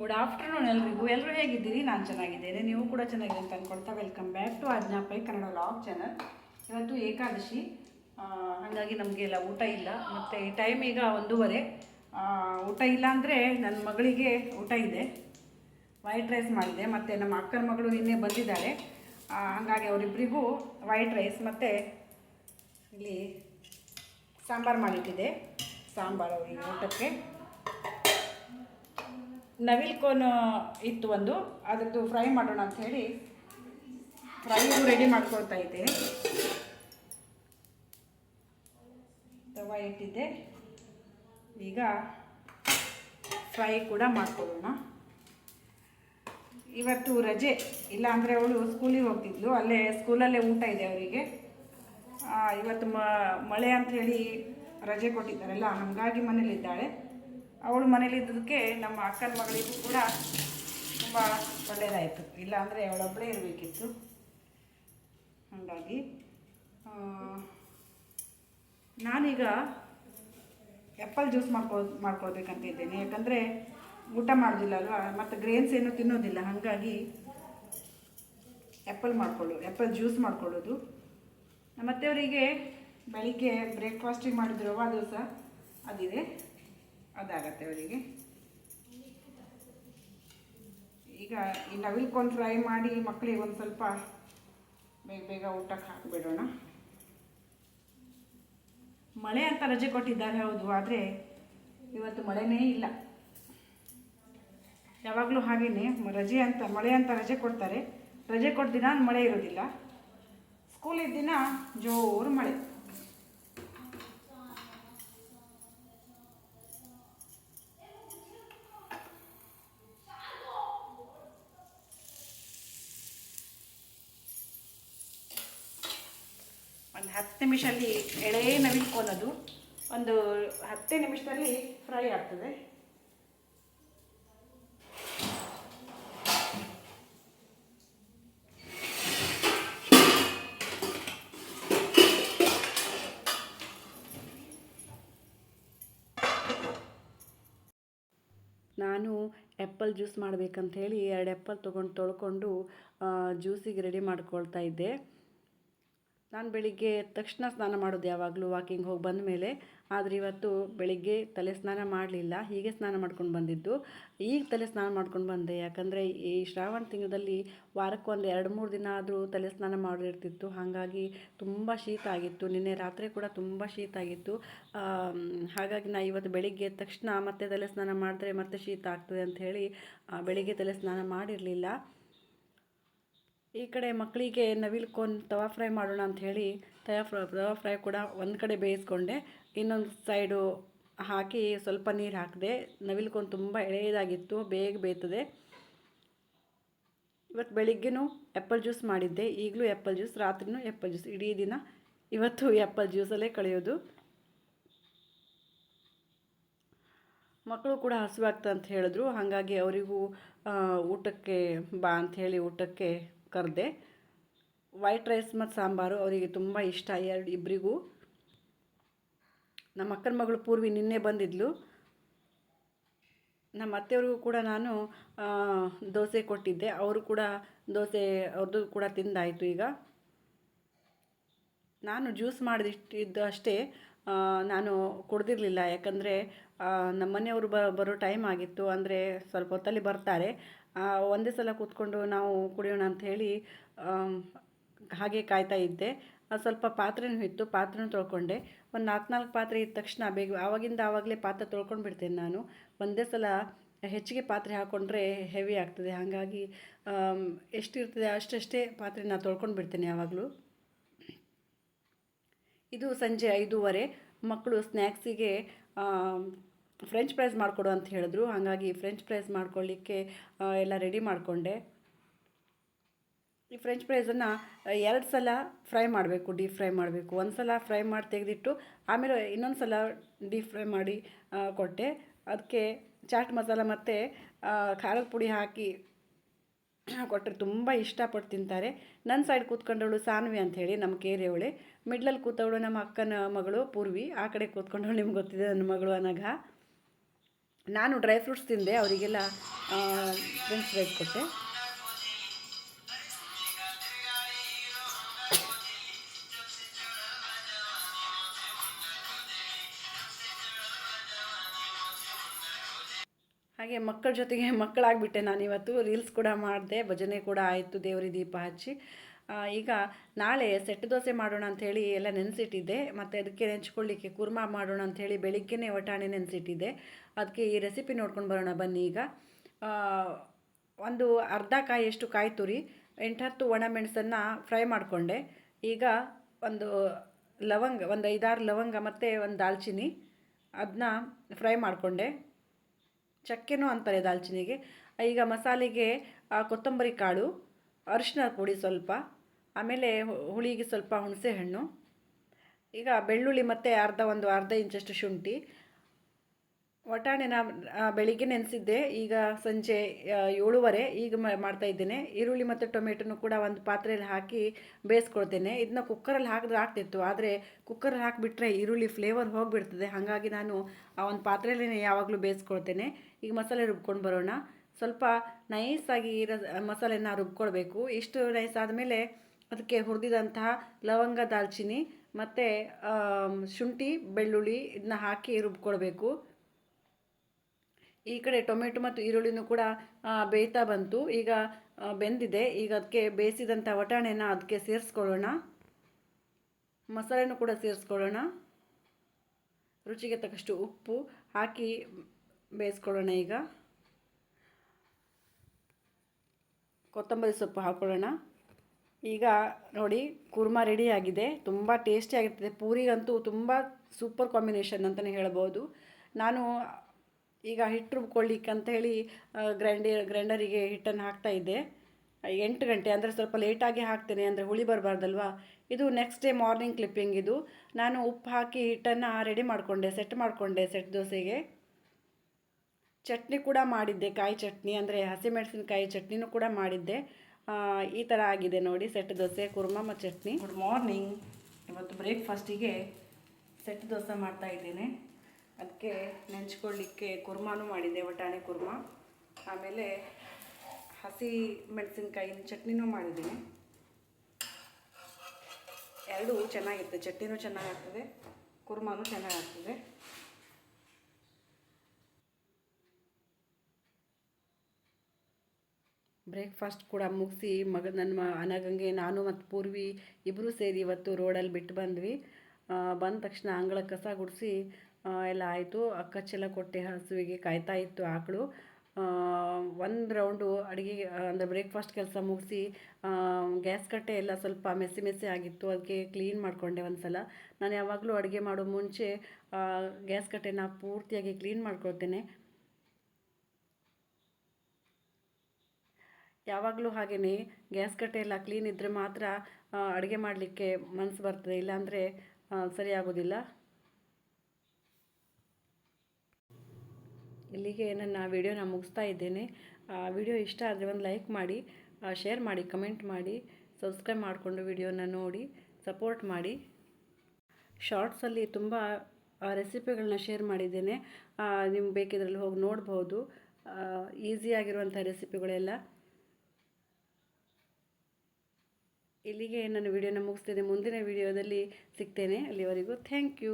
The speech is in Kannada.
ಗುಡ್ ಆಫ್ಟರ್ನೂನ್ ಎಲ್ರಿಗೂ. ಎಲ್ಲರೂ ಹೇಗಿದ್ದೀರಿ? ನಾನು ಚೆನ್ನಾಗಿದ್ದೇನೆ. ನೀವು ಕೂಡ ಚೆನ್ನಾಗಿದೆ ಅಂತ ಅಂದ್ಕೊಳ್ತಾ ವೆಲ್ಕಮ್ ಬ್ಯಾಕ್ ಟು ಅಜ್ಞಾಪೈ ಕನ್ನಡ ಲಾಗ್ ಚಾನಲ್ ಇವತ್ತು ಏಕಾದಶಿ. ಹಾಗಾಗಿ ನಮಗೆಲ್ಲ ಊಟ ಇಲ್ಲ. ಮತ್ತು ಟೈಮ್ ಈಗ ಒಂದೂವರೆ. ಊಟ ಇಲ್ಲ ಅಂದರೆ ನನ್ನ ಮಗಳಿಗೆ ಊಟ ಇದೆ. ವೈಟ್ ರೈಸ್ ಮಾಡಿದೆ. ಮತ್ತು ನಮ್ಮ ಅಕ್ಕನ ಮಗಳು ನಿನ್ನೆ ಬಂದಿದ್ದಾಳೆ ಹಾಗಾಗಿ ಅವರಿಬ್ಬರಿಗೂ ವೈಟ್ ರೈಸ್ ಮತ್ತು ಇಲ್ಲಿ ಸಾಂಬಾರು ಮಾಡಿಟ್ಟಿದೆ ಸಾಂಬಾರು ಅವರಿಗೆ ಊಟಕ್ಕೆ. ನವಿಲ್ ಕೋನ್ ಇತ್ತು ಒಂದು. ಅದರದ್ದು ಫ್ರೈ ಮಾಡೋಣ ಅಂತ ಹೇಳಿ ಫ್ರೈ ರೆಡಿ ಮಾಡ್ಕೊಳ್ತಾ ಇದ್ದೆ. ತವ ಇಟ್ಟಿದ್ದೆ. ಈಗ ಫ್ರೈ ಕೂಡ ಮಾಡ್ಕೊಳ್ಳೋಣ. ಇವತ್ತು ರಜೆ. ಇಲ್ಲ ಅಂದರೆ ಅವಳು ಸ್ಕೂಲಿಗೆ ಹೋಗ್ತಿದ್ಲು. ಅಲ್ಲೇ ಸ್ಕೂಲಲ್ಲೇ ಊಟ ಇದೆ ಅವರಿಗೆ. ಇವತ್ತು ಮಳೆ ಅಂತ ಹೇಳಿ ರಜೆ ಕೊಟ್ಟಿದ್ದಾರಲ್ಲ ಹಾಗಾಗಿ ಮನೇಲಿದ್ದಾಳೆ. ಅವಳು ಮನೇಲಿದ್ದದಕ್ಕೆ ನಮ್ಮ ಅಕ್ಕನ ಮಗಳಿಗೂ ಕೂಡ ತುಂಬ ಒಳ್ಳೆಯದಾಯಿತು ಇಲ್ಲ ಅಂದರೆ ಅವಳೊಬ್ಬಳೇ ಇರಬೇಕಿತ್ತು. ಹಾಗಾಗಿ ನಾನೀಗ ಆ್ಯಪಲ್ ಜ್ಯೂಸ್ ಮಾಡ್ಕೊ, ಮಾಡ್ಕೊಳ್ಬೇಕಂತ ಇದ್ದೇನೆ. ಯಾಕಂದರೆ ಊಟ ಮಾಡೋದಿಲ್ಲ ಅಲ್ವಾ? ಮತ್ತು ಗ್ರೇನ್ಸ್ ಏನು ತಿನ್ನೋದಿಲ್ಲ. ಹಾಗಾಗಿ ಆ್ಯಪಲ್ ಮಾಡ್ಕೊಳ್ಳು ಆ್ಯಪಲ್ ಜ್ಯೂಸ್ ಮಾಡ್ಕೊಳ್ಳೋದು. ಮತ್ತು ಅವರಿಗೆ ಬೆಳಿಗ್ಗೆ ಬ್ರೇಕ್ಫಾಸ್ಟಿಗೆ ಮಾಡಿದ್ರು, ರವಾ ದೋಸೆ ಅದಿದೆ. ಅದಾಗತ್ತೆ ಅವರಿಗೆ. ಈಗ, ಈ ನವಿಲ್ಕೊಂಡು ಫ್ರೈ ಮಾಡಿ ಮಕ್ಕಳಿಗೆ ಒಂದು ಸ್ವಲ್ಪ ಬೇಗ ಬೇಗ ಊಟಕ್ಕೆ ಹಾಕಿಬಿಡೋಣ. ಮಳೆ ಅಂತ ರಜೆ ಕೊಟ್ಟಿದ್ದಾರೆ ಹೌದು, ಆದರೆ ಇವತ್ತು ಮಳೆನೇ ಇಲ್ಲ. ಯಾವಾಗಲೂ ಹಾಗೇನೆ ಮ- ರಜೆ ಅಂತ, ಮಳೆ ಅಂತ ರಜೆ ಕೊಡ್ತಾರೆ. ರಜೆ ಕೊಟ್ಟ ದಿನ ಮಳೆ ಇರೋದಿಲ್ಲ. ಸ್ಕೂಲಿದ್ದ ದಿನ ಜೋರು ಮಳೆ. ಒಂದು ಹತ್ತು ನಿಮಿಷಲ್ಲಿ ಎಳೆ ನವಿಲ್ಕೊನದು ಒಂದು ಹತ್ತೇ ನಿಮಿಷದಲ್ಲಿ ಫ್ರೈ ಆಗ್ತದೆ. ನಾನು ಆ್ಯಪಲ್ ಜ್ಯೂಸ್ ಮಾಡಬೇಕಂತ ಹೇಳಿ ಎರಡು ಆ್ಯಪಲ್ ತೊಗೊಂಡು ತೊಳ್ಕೊಂಡು ಜ್ಯೂಸಿಗೆ ರೆಡಿ ಮಾಡ್ಕೊಳ್ತಾ ಇದ್ದೆ. ನಾನು ಬೆಳಿಗ್ಗೆ ತಕ್ಷಣ ಸ್ನಾನ ಮಾಡೋದು ಯಾವಾಗಲೂ ವಾಕಿಂಗ್ ಹೋಗಿ ಬಂದ ಮೇಲೆ, ಆದರೆ ಇವತ್ತು ಬೆಳಿಗ್ಗೆ ತಲೆ ಸ್ನಾನ ಮಾಡಲಿಲ್ಲ, ಹೀಗೆ ಸ್ನಾನ ಮಾಡ್ಕೊಂಡು ಬಂದಿದ್ದು. ಈಗ ತಲೆ ಸ್ನಾನ ಮಾಡ್ಕೊಂಡು ಬಂದೆ, ಯಾಕಂದರೆ ಈ ಶ್ರಾವಣ ತಿಂಗಳಲ್ಲಿ ವಾರಕ್ಕೊಂದು ಎರಡು ಮೂರು ದಿನ ಆದರೂ ತಲೆ ಸ್ನಾನ ಮಾಡಿರ್ತಿತ್ತು ಹಾಗಾಗಿ ತುಂಬ ಶೀತ ಆಗಿತ್ತು. ನಿನ್ನೆ ರಾತ್ರಿ ಕೂಡ ತುಂಬ ಶೀತ ಆಗಿತ್ತು. ಹಾಗಾಗಿ ನಾ ಇವತ್ತು ಬೆಳಿಗ್ಗೆ ತಕ್ಷಣ ಮತ್ತೆ ತಲೆ ಸ್ನಾನ ಮಾಡಿದ್ರೆ ಮತ್ತೆ ಶೀತ ಆಗ್ತದೆ ಅಂತ ಹೇಳಿ ಬೆಳಿಗ್ಗೆ ತಲೆ ಸ್ನಾನ ಮಾಡಿರಲಿಲ್ಲ. ಈ ಕಡೆ ಮಕ್ಕಳಿಗೆ ನವಿಲ್ಕೊಂಡು ತವಾ ಫ್ರೈ ಮಾಡೋಣ ಅಂತ ಹೇಳಿ ತವಾ ಫ್ರೈ ತವಾ ಫ್ರೈ ಕೂಡ ಒಂದು ಕಡೆ ಬೇಯಿಸ್ಕೊಂಡೆ. ಇನ್ನೊಂದು ಸೈಡು ಹಾಕಿ ಸ್ವಲ್ಪ ನೀರು ಹಾಕಿದೆ. ನವಿಲ್ಕೊಂಡು ತುಂಬ ಎಳೆಯದಾಗಿತ್ತು, ಬೇಗ ಬೇಯ್ತದೆ. ಇವತ್ತು ಬೆಳಿಗ್ಗೆನೂ ಆ್ಯಪಲ್ ಜ್ಯೂಸ್ ಮಾಡಿದ್ದೆ. ಈಗಲೂ ಆ್ಯಪಲ್ ಜ್ಯೂಸ್ ರಾತ್ರಿನೂ ಆ್ಯಪಲ್ ಜ್ಯೂಸ್ ಇಡೀ ದಿನ ಇವತ್ತು ಆ್ಯಪಲ್ ಜ್ಯೂಸಲ್ಲೇ ಕಳೆಯೋದು. ಮಕ್ಕಳು ಕೂಡ ಹಸಿವಾಗ್ತಂತ ಹೇಳಿದ್ರು. ಹಾಗಾಗಿ ಅವರಿಗೂ ಊಟಕ್ಕೆ ಬಾ ಅಂಥೇಳಿ ಊಟಕ್ಕೆ ಕರೆದೆ. ವೈಟ್ ರೈಸ್ ಮತ್ತು ಸಾಂಬಾರು ಅವರಿಗೆ ತುಂಬ ಇಷ್ಟ. ಎರಡು ಇಬ್ಬರಿಗೂ ನಮ್ಮ ಅಕ್ಕನ ಮಗಳು ಪೂರ್ವಿ ನಿನ್ನೆ ಬಂದಿದ್ಲು. ನಮ್ಮ ಅತ್ತೆಯವ್ರಿಗೂ ಕೂಡ ನಾನು ದೋಸೆ ಕೊಟ್ಟಿದ್ದೆ. ಅವರು ಕೂಡ ದೋಸೆ ಅವ್ರದ್ದು ಕೂಡ ತಿಂದಾಯಿತು ಈಗ. ನಾನು ಜ್ಯೂಸ್ ಮಾಡಿದಿಟ್ಟಿದ್ದು ಅಷ್ಟೇ. ನಾನು ಕುಡ್ದಿರಲಿಲ್ಲ. ಯಾಕಂದರೆ ನಮ್ಮ ಮನೆಯವರು ಬರೋ ಟೈಮ್ ಆಗಿತ್ತು. ಅಂದರೆ ಸ್ವಲ್ಪ ಹೊತ್ತಲ್ಲಿ ಬರ್ತಾರೆ. ಒಂದೇ ಸಲ ಕೂತ್ಕೊಂಡು ನಾವು ಕುಡಿಯೋಣ ಅಂತ ಹೇಳಿ ಹಾಗೆ ಕಾಯ್ತಾ ಇದ್ದೆ. ಸ್ವಲ್ಪ ಪಾತ್ರೆನೂ ಇತ್ತು, ಪಾತ್ರೆನೂ ತೊಳ್ಕೊಂಡೆ. ಒಂದು ನಾಲ್ಕು ನಾಲ್ಕು ಪಾತ್ರೆ ಇದ್ದ ತಕ್ಷಣ ಬೇಗ, ಆವಾಗಿಂದ ಆವಾಗಲೇ ಪಾತ್ರೆ ತೊಳ್ಕೊಂಡು ಬಿಡ್ತೇನೆ ನಾನು. ಒಂದೇ ಸಲ ಹೆಚ್ಚಿಗೆ ಪಾತ್ರೆ ಹಾಕ್ಕೊಂಡ್ರೆ ಹೆವಿ ಆಗ್ತದೆ. ಹಾಗಾಗಿ ಎಷ್ಟಿರ್ತದೆ ಅಷ್ಟಷ್ಟೇ ಪಾತ್ರೆ ನಾನು ತೊಳ್ಕೊಂಡು ಬಿಡ್ತೇನೆ ಯಾವಾಗಲೂ. ಇದು ಸಂಜೆ ಐದೂವರೆ. ಮಕ್ಕಳು ಸ್ನ್ಯಾಕ್ಸಿಗೆ ಫ್ರೆಂಚ್ ಫ್ರೈಸ್ ಮಾಡಿಕೊಡು ಅಂತ ಹೇಳಿದ್ರು. ಹಾಗಾಗಿ ಫ್ರೆಂಚ್ ಫ್ರೈಸ್ ಮಾಡ್ಕೊಳ್ಳಿಕ್ಕೆ ಎಲ್ಲ ರೆಡಿ ಮಾಡಿಕೊಂಡೆ. ಈ ಫ್ರೆಂಚ್ ಫ್ರೈಸನ್ನು ಎರಡು ಸಲ ಫ್ರೈ ಮಾಡಬೇಕು ಡೀಪ್ ಫ್ರೈ ಮಾಡಬೇಕು. ಒಂದು ಸಲ ಫ್ರೈ ಮಾಡಿ ತೆಗೆದಿಟ್ಟು, ಆಮೇಲೆ ಇನ್ನೊಂದು ಸಲ ಡೀಪ್ ಫ್ರೈ ಮಾಡಿ ಕೊಟ್ಟೆ. ಅದಕ್ಕೆ ಚಾಟ್ ಮಸಾಲ ಮತ್ತು ಖಾರದ ಪುಡಿ ಹಾಕಿ ಕೊಟ್ಟರೆ ತುಂಬ ಇಷ್ಟಪಟ್ಟು ತಿಂತಾರೆ. ನನ್ನ ಸೈಡ್ ಕೂತ್ಕೊಂಡವಳು ಸಾನ್ವಿ ಅಂಥೇಳಿ ನಮ್ಮ ಕೇರಿಯವಳೆ. ಮಿಡ್ಲಲ್ಲಿ ಕೂತವಳು ನಮ್ಮ ಅಕ್ಕನ ಮಗಳು ಪೂರ್ವಿ. ಆ ಕಡೆ ಕೂತ್ಕೊಂಡವಳು, ನಿಮ್ಗೆ ಗೊತ್ತಿದೆ ನನ್ನ ಮಗಳು ಅನಘ. ನಾನು ಡ್ರೈ ಫ್ರೂಟ್ಸ್ ತಿಂದೆ, ಅವರಿಗೆಲ್ಲ ಫ್ರೆಂಚ್ ಫ್ರೈಸ್ ಕೊಟ್ಟೆ. ಹಾಗೆ ಮಕ್ಕಳ ಜೊತೆಗೆ ಮಕ್ಕಳಾಗ್ಬಿಟ್ಟೆ ನಾನು ಇವತ್ತು ರೀಲ್ಸ್ ಕೂಡ ಮಾಡಿದೆ, ಭಜನೆ ಕೂಡ ಆಯಿತು ದೇವರಿ ದೀಪ ಹಚ್ಚಿ. ಈಗ ನಾಳೆ ಸೆಟ್ಟು ದೋಸೆ ಮಾಡೋಣ ಅಂಥೇಳಿ ಎಲ್ಲ ನೆನೆಸಿಟ್ಟಿದ್ದೆ, ಮತ್ತು ಅದಕ್ಕೆ ನೆಂಚ್ಕೊಳ್ಳಿಕ್ಕೆ ಕುರ್ಮಾ ಮಾಡೋಣ ಅಂಥೇಳಿ ಬೆಳಿಗ್ಗೆನೇ ವಟಾಣೆ ನೆನೆಸಿಟ್ಟಿದ್ದೆ. ಅದಕ್ಕೆ ಈ ರೆಸಿಪಿ ನೋಡ್ಕೊಂಡು ಬರೋಣ ಬನ್ನಿ ಈಗ. ಒಂದು ಅರ್ಧ ಕಾಯಿಯಷ್ಟು ಕಾಯಿ ತುರಿ, ಎಂಟತ್ತು ಒಣಮೆಣಸನ್ನು ಫ್ರೈ ಮಾಡಿಕೊಂಡೆ. ಈಗ ಒಂದು ಲವಂಗ, ಒಂದು ಐದಾರು ಲವಂಗ ಮತ್ತು ಒಂದು ದಾಲ್ಚಿನಿ ಅದನ್ನ ಫ್ರೈ ಮಾಡಿಕೊಂಡೆ. ಚಕ್ಕೆನೂ ಅಂತಾರೆ ದಾಲ್ಚಿನ್ನಿಗೆ ಈಗ ಮಸಾಲೆಗೆ ಕೊತ್ತಂಬರಿ ಕಾಳು ಅರಿಶಿನ ಪುಡಿ ಸ್ವಲ್ಪ. ಆಮೇಲೆ ಹುಳಿಗೆ ಸ್ವಲ್ಪ ಹುಣಸೆ ಹಣ್ಣು ಈಗ ಬೆಳ್ಳುಳ್ಳಿ ಮತ್ತು ಅರ್ಧ ಒಂದು ಅರ್ಧ ಇಂಚಷ್ಟು ಶುಂಠಿ. ವಟಾಣೆನ ನಾ ಬೆಳಿಗ್ಗೆ ನೆನೆಸಿದ್ದೆ. ಈಗ ಸಂಜೆ ಏಳುವರೆ ಈಗ ಮಾಡ್ತಾ ಇದ್ದೇನೆ. ಈರುಳ್ಳಿ ಮತ್ತು ಟೊಮೆಟೊನು ಕೂಡ ಒಂದು ಪಾತ್ರೆಯಲ್ಲಿ ಹಾಕಿ ಬೇಯಿಸ್ಕೊಳ್ತೇನೆ. ಇದನ್ನ ಕುಕ್ಕರಲ್ಲಿ ಹಾಕಿದ್ರೆ ಆಗ್ತಿತ್ತು, ಆದರೆ ಕುಕ್ಕರಲ್ಲಿ ಹಾಕಿಬಿಟ್ರೆ ಈರುಳ್ಳಿ ಫ್ಲೇವರ್ ಹೋಗಿಬಿಡ್ತದೆ. ಹಾಗಾಗಿ ನಾನು ಆ ಒಂದು ಪಾತ್ರೆಯಲ್ಲೇ ಯಾವಾಗಲೂ ಬೇಯಿಸ್ಕೊಳ್ತೇನೆ. ಈಗ ಮಸಾಲೆ ರುಬ್ಕೊಂಡು ಬರೋಣ. ಸ್ವಲ್ಪ ನೈಸಾಗಿ ಇರೋ ಮಸಾಲೆನ ರುಬ್ಕೊಳ್ಬೇಕು. ಇಷ್ಟು ನೈಸ್ ಆದಮೇಲೆ ಅದಕ್ಕೆ ಹುರಿದಿದಂತಹ ಲವಂಗ ದಾಲ್ಚಿನಿ, ಮತ್ತು ಶುಂಠಿ, ಬೆಳ್ಳುಳ್ಳಿ ಇದನ್ನ ಹಾಕಿ ರುಬ್ಕೊಳ್ಬೇಕು. ಈ ಕಡೆ ಟೊಮೆಟೊ ಮತ್ತು ಈರುಳ್ಳಿನೂ ಕೂಡ ಬೇಯ್ತಾ ಬಂತು. ಈಗ ಬೆಂದಿದೆ. ಈಗ ಅದಕ್ಕೆ ಬೇಯಿಸಿದಂಥ ವಟಾಣೆನ ಅದಕ್ಕೆ ಸೇರಿಸ್ಕೊಳ್ಳೋಣ. ಮಸಾಲೆನೂ ಕೂಡ ಸೇರಿಸ್ಕೊಳ್ಳೋಣ. ರುಚಿಗೆ ತಕ್ಕಷ್ಟು ಉಪ್ಪು ಹಾಕಿ ಬೇಯಿಸ್ಕೊಳ್ಳೋಣ ಈಗ. ಕೊತ್ತಂಬರಿ ಸೊಪ್ಪು ಹಾಕ್ಕೊಳ್ಳೋಣ ಈಗ ನೋಡಿ ಕುರ್ಮಾ ರೆಡಿ ಆಗಿದೆ. ತುಂಬ ಟೇಸ್ಟಿಯಾಗಿರ್ತದೆ ಪೂರಿಗಂತೂ ತುಂಬ ಸೂಪರ್ ಕಾಂಬಿನೇಷನ್ ಅಂತಲೇ ಹೇಳ್ಬೋದು. ನಾನು ಈಗ ಹಿಟ್ಟು ರುಬ್ಕೊಳ್ಳಿಕ್ಕೆ ಅಂತ ಹೇಳಿ ಗ್ರೈಂಡಿ ಗ್ರೈಂಡರಿಗೆ ಹಿಟ್ಟನ್ನು ಹಾಕ್ತಾ ಇದ್ದೆ. ಎಂಟು ಗಂಟೆ, ಅಂದರೆ ಸ್ವಲ್ಪ ಲೇಟಾಗಿ ಹಾಕ್ತೇನೆ, ಅಂದರೆ ಹುಳಿ ಬರಬಾರ್ದಲ್ವಾ? ಇದು ನೆಕ್ಸ್ಟ್ ಡೇ ಮಾರ್ನಿಂಗ್ ಕ್ಲಿಪ್ಪಿಂಗ್ ಇದು. ನಾನು ಉಪ್ಪು ಹಾಕಿ ಹಿಟ್ಟನ್ನು ರೆಡಿ ಮಾಡಿಕೊಂಡೆ ಸೆಟ್ ಮಾಡಿಕೊಂಡೆ ಸೆಟ್ ದೋಸೆಗೆ. ಚಟ್ನಿ ಕೂಡ ಮಾಡಿದ್ದೆ, ಕಾಯಿ ಚಟ್ನಿ, ಅಂದರೆ ಹಸಿಮೆಣಸಿನಕಾಯಿ ಚಟ್ನಿನೂ ಕೂಡ ಮಾಡಿದ್ದೆ. ಈ ಥರ ಆಗಿದೆ ನೋಡಿ, ಸೆಟ್ ದೋಸೆ, ಕುರ್ಮಾ ಮತ್ತು ಚಟ್ನಿ. ಗುಡ್ ಮಾರ್ನಿಂಗ್ ಇವತ್ತು ಬ್ರೇಕ್ಫಾಸ್ಟಿಗೆ ಸೆಟ್ ದೋಸೆ ಮಾಡ್ತಾ ಇದ್ದೇನೆ. ಅದಕ್ಕೆ ನೆಂಚ್ಕೊಳ್ಳಿಕ್ಕೆ ಕುರ್ಮಾನು ಮಾಡಿದ್ದೆ ಬಟಾಣಿ ಕುರ್ಮಾ. ಆಮೇಲೆ ಹಸಿ ಮೆಣಸಿನ್ಕಾಯಿನ ಚಟ್ನಿನೂ ಮಾಡಿದ್ದೀನಿ. ಎರಡೂ ಚೆನ್ನಾಗಿರ್ತದೆ ಚಟ್ನಿನೂ ಚೆನ್ನಾಗಾಗ್ತದೆ ಕುರ್ಮಾನು ಚೆನ್ನಾಗಾಗ್ತದೆ ಬ್ರೇಕ್ಫಾಸ್ಟ್ ಕೂಡ ಮುಗಿಸಿ ಮಗ ನನ್ನ ಮ ಅನಗಂಗೆ ನಾನು ಮತ್ತು ಪೂರ್ವಿ ಇಬ್ಬರೂ ಸೇರಿ ಇವತ್ತು ರೋಡಲ್ಲಿ ಬಿಟ್ಟು ಬಂದ್ವಿ. ಬಂದ ತಕ್ಷಣ ಅಂಗಳ ಕಸ ಗುಡಿಸಿ ಎಲ್ಲ ಆಯಿತು. ಅಕ್ಕಚ್ಚೆಲ್ಲ ಕೊಟ್ಟೆ ಹಸುವಿಗೆ ಕಾಯ್ತಾ ಇತ್ತು ಆಕಳು. ಒಂದು ರೌಂಡು ಅಡುಗೆ ಅಂದರೆ ಬ್ರೇಕ್ಫಾಸ್ಟ್ ಕೆಲಸ ಮುಗಿಸಿ ಗ್ಯಾಸ್ ಕಟ್ಟೆ ಎಲ್ಲ ಸ್ವಲ್ಪ ಮೆಸಿ ಮೆಸಿ ಆಗಿತ್ತು. ಅದಕ್ಕೆ ಕ್ಲೀನ್ ಮಾಡಿಕೊಂಡೆ ಒಂದು ಸಲ ನಾನು ಯಾವಾಗಲೂ ಅಡುಗೆ ಮಾಡೋ ಮುಂಚೆ ಗ್ಯಾಸ್ ಕಟ್ಟೆನ ಪೂರ್ತಿಯಾಗಿ ಕ್ಲೀನ್ ಮಾಡ್ಕೊಳ್ತೇನೆ. ಯಾವಾಗಲೂ ಹಾಗೆಯೇ ಗ್ಯಾಸ್ ಕಟ್ಟೆ ಎಲ್ಲ ಕ್ಲೀನ್ ಇದ್ದರೆ ಮಾತ್ರ ಅಡುಗೆ ಮಾಡಲಿಕ್ಕೆ ಮನಸ್ಸು ಬರ್ತದೆ, ಇಲ್ಲಾಂದರೆ ಸರಿ ಆಗೋದಿಲ್ಲ ಇಲ್ಲಿಗೆ ನನ್ನ ವಿಡಿಯೋನ ಮುಗಿಸ್ತಾ ಇದ್ದೇನೆ. ವಿಡಿಯೋ ಇಷ್ಟ ಆದರೆ ಒಂದು ಲೈಕ್ ಮಾಡಿ ಶೇರ್ ಮಾಡಿ ಕಮೆಂಟ್ ಮಾಡಿ ಸಬ್ಸ್ಕ್ರೈಬ್ ಮಾಡಿಕೊಂಡು ವಿಡಿಯೋನ ನೋಡಿ ಸಪೋರ್ಟ್ ಮಾಡಿ. ಶಾರ್ಟ್ಸಲ್ಲಿ ತುಂಬ ರೆಸಿಪಿಗಳನ್ನ ಶೇರ್ ಮಾಡಿದ್ದೇನೆ. ನಿಮ್ಗೆ ಬೇಕಿದ್ರಲ್ಲಿ ಹೋಗಿ ನೋಡ್ಬೋದು. ಈಸಿಯಾಗಿರುವಂಥ ರೆಸಿಪಿಗಳೆಲ್ಲ ಇಲ್ಲಿಗೆ ನಾನು ವಿಡಿಯೋನ ಮುಗಿಸ್ತೇನೆ ಮುಂದಿನ ವಿಡಿಯೋದಲ್ಲಿ ಸಿಗ್ತೇನೆ. ಅಲ್ಲಿವರೆಗೂ ಥ್ಯಾಂಕ್ ಯು